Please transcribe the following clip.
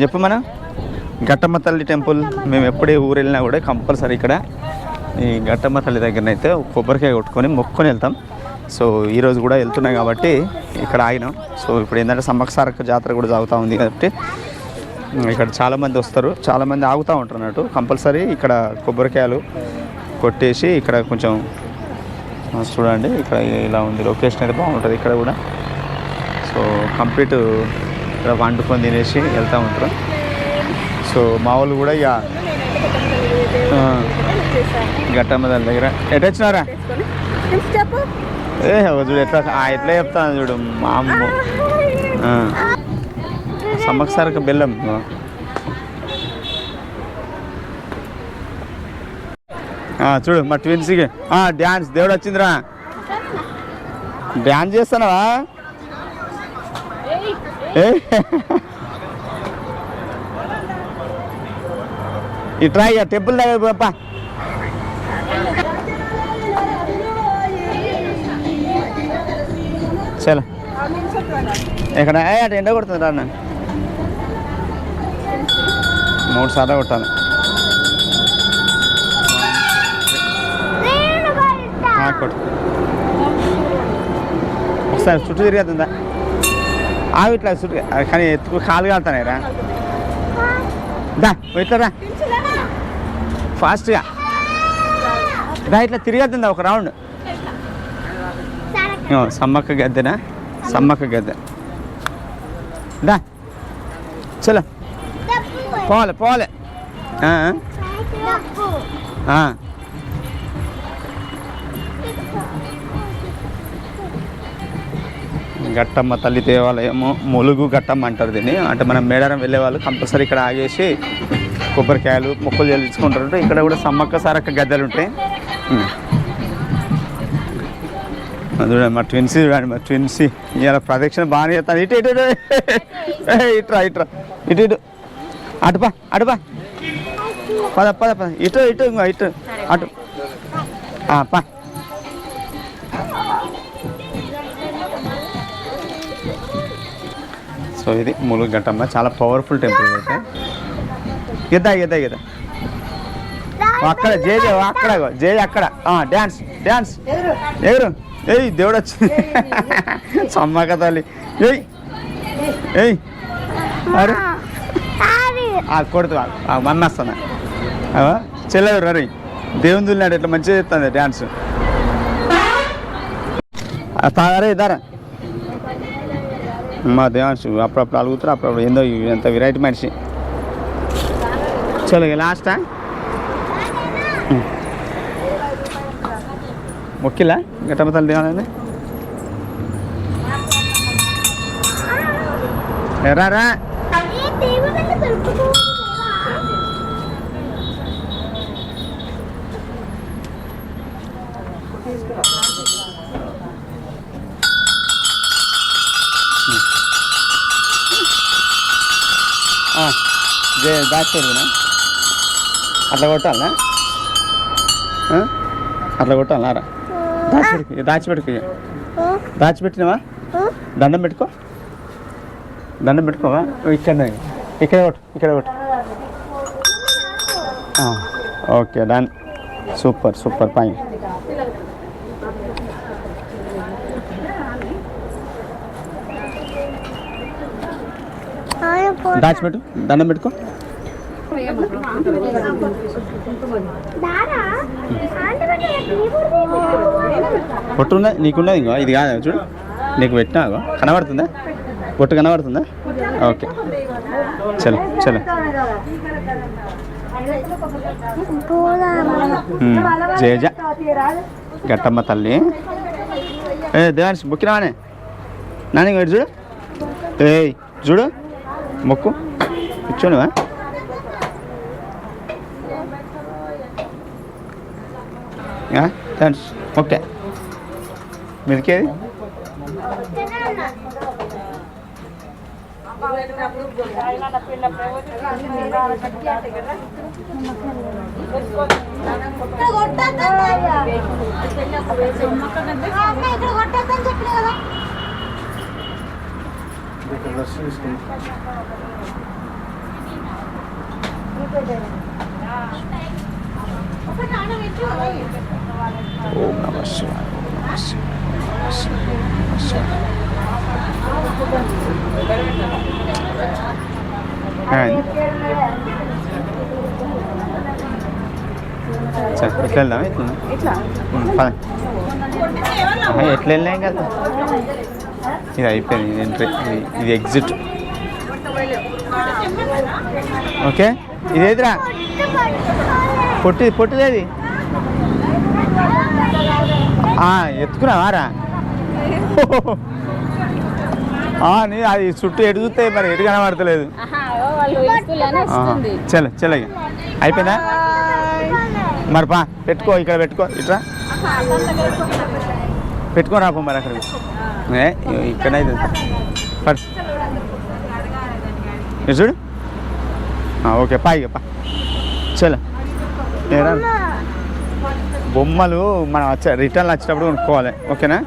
చెప్పు మనం ఘట్టమ్మ తల్లి టెంపుల్ మేము ఎప్పుడే ఊరు వెళ్ళినా కూడా కంపల్సరీ ఇక్కడ ఈ ఘట్టమ్మ తల్లి దగ్గరనైతే కొబ్బరికాయ కొట్టుకొని మొక్కుకొని వెళ్తాం. సో ఈరోజు కూడా వెళ్తున్నాం కాబట్టి ఇక్కడ ఆగినాం. సో ఇప్పుడు ఏంటంటే సమ్మక్సారక జాతర కూడా సాగుతూ ఉంది కాబట్టి ఇక్కడ చాలామంది వస్తారు. చాలామంది ఆగుతూ ఉంటారు అన్నట్టు. కంపల్సరీ ఇక్కడ కొబ్బరికాయలు కొట్టేసి ఇక్కడ కొంచెం చూడండి ఇక్కడ ఇలా ఉంది లొకేషన్ అయితే బాగుంటుంది ఇక్కడ కూడా. సో కంప్లీట్ ఇక్కడ వండుకొని తినేసి వెళ్తూ ఉంటారు. సో మా వాళ్ళు కూడా ఇక ఆ, ఘట్టమ్మ దగ్గర. ఎటు వచ్చినారా ఏ చూడు ఎట్లా ఎట్లా చెప్తాను చూడు మా అమ్మ. ఆ. బెల్లం. చూడు మా ట్విన్స్కి. డ్యాన్స్ దేవుడు వచ్చిందిరా. డ్యాన్స్ చేస్తానవా ఇట్రా ఇక టెంపుల్ దగ్గర పాపా చలో. ఏ, అటు ఎండ కొడుతుంది రా అన్న. మూడు సార్లు కొట్టాలి. ఆ, కొట్టు. ఒకసారి చుట్టూ తిరిగేస్తుందా ఆవి ఇట్లా చుట్టూ కానీ ఎత్తుకు కాలు కాలుతానే రా. దా ఇట్లా రా. ఫాస్ట్గా. దా ఇట్లా తిరిగద్దా ఒక రౌండ్. సమ్మక్క గద్దెనా? సమ్మక్క గద్దె. దా. చలో. పోవాలి పోవాలి. గట్టమ్మ తల్లి దేవాలయము ములుగు గట్టమ్మ అంటారు దీన్ని. అంటే మనం మేడారం వెళ్ళే వాళ్ళు కంపల్సరీ ఇక్కడ ఆగేసి కొబ్బరికాయలు మొక్కలు చెల్లించుకుంటారు. ఇక్కడ కూడా సమ్మక్క సారక్క గద్దెలు ఉంటాయి. చూడండి మా ట్విన్స్ చూడండి మా ట్విన్స్ ఇలా ప్రదక్షిణ బాగానే చేస్తాను ఇటు ఇటు ఇట్రా ఇట్రా. ఇటు ఇటు. అటుపా అటుపా పద పద పద. ఇటు ఇటు ఇంకో ఇటు. అటు. ఆ, పా. సో ఇది ములుగు గట్టమ్మ చాలా పవర్ఫుల్ టెంపుల్ అయితే. ఇద్దా ఇద్దా ఇద్దా అక్కడ జే అక్కడ జే అక్కడ. డ్యాన్స్ డ్యాన్స్ ఎగురు ఏయ్ దేవుడు వచ్చింది సమ్మక్క తల్లి. ఏయ్. ఏయ్. అరే. ఆ కొడుతు మన్న వస్తున్నా చెల్లెదు రరి దేవుని దుల్లాడు ఇట్లా మంచిగా చేస్తుంది డ్యాన్స్ అరే ఇదారా. మా డ్యాన్స్ అప్పుడప్పుడు అడుగుతారు అప్పుడప్పుడు ఏందో ఎంత వెరైటీ మనిషి. చలో లాస్టా మొక్కిలా గట్టమ్మ తల్లి దేవాలని రా బ్యాక్ సైడ్నా అట్లా కొట్టాలనా? అట్లా కొట్టాలనా? రా. దాచిపెట్టుకు దాచిపెట్టుకు దాచిపెట్టినవా దండం పెట్టుకో. దండం పెట్టుకోవా? ఇక్కడ ఇక్కడ కొట్టు ఇక్కడ కొట్టు. Okay done. Super super point. దాచిపెట్టు దండం పెట్టుకో. పొట్టు ఉన్నది నీకున్నది ఇంకో. ఇది కాదు చూడు. నీకు పెట్టినా ఇగో. కనబడుతుందా? పొట్టు కనబడుతుందా? ఓకే. చలో చలో. జయ గట్టమ్మ తల్లి. ఏ దేవాన్స్ మొక్కినావానే నాని చూడు. ఏయ్ చూడు. మొక్కు. కూర్చోనువా? Thanks okay. మిల్కేది ఇక్కడ ఓం నమ శివాయ ఓం నమ శివాయ, ఓం నమ శివాయ, ఓం నమ శివాయ. ఏమైంది? సరే ఎట్లా వెళ్దాం? ఎట్లా? ఎట్లా? వెళ్ళాం కదా ఇది అయిపోయింది ఇది ఎంట్రీ ఇది ఎగ్జిట్ ఓకే ఇది ఏదిరా? పొట్టి పొట్టిదేది ఎత్తుకున్నావారా? నీ అది చుట్టూ ఎటు చూస్తే మరి ఎటు కనబడతలేదు. చలో చలో అయిపోయిందా? మరి పా పెట్టుకో ఇక్కడ పెట్టుకో ఇట్రా పెట్టుకొని రాపో మరి అక్కడికి. ఇక్కడైతే పడు. చూడు. ఓకే పా ఇక పా. చలో. బొమ్మలు మనం వచ్చే రిటర్న్ వచ్చేటప్పుడు కొనుక్కోవాలి. ఓకేనా?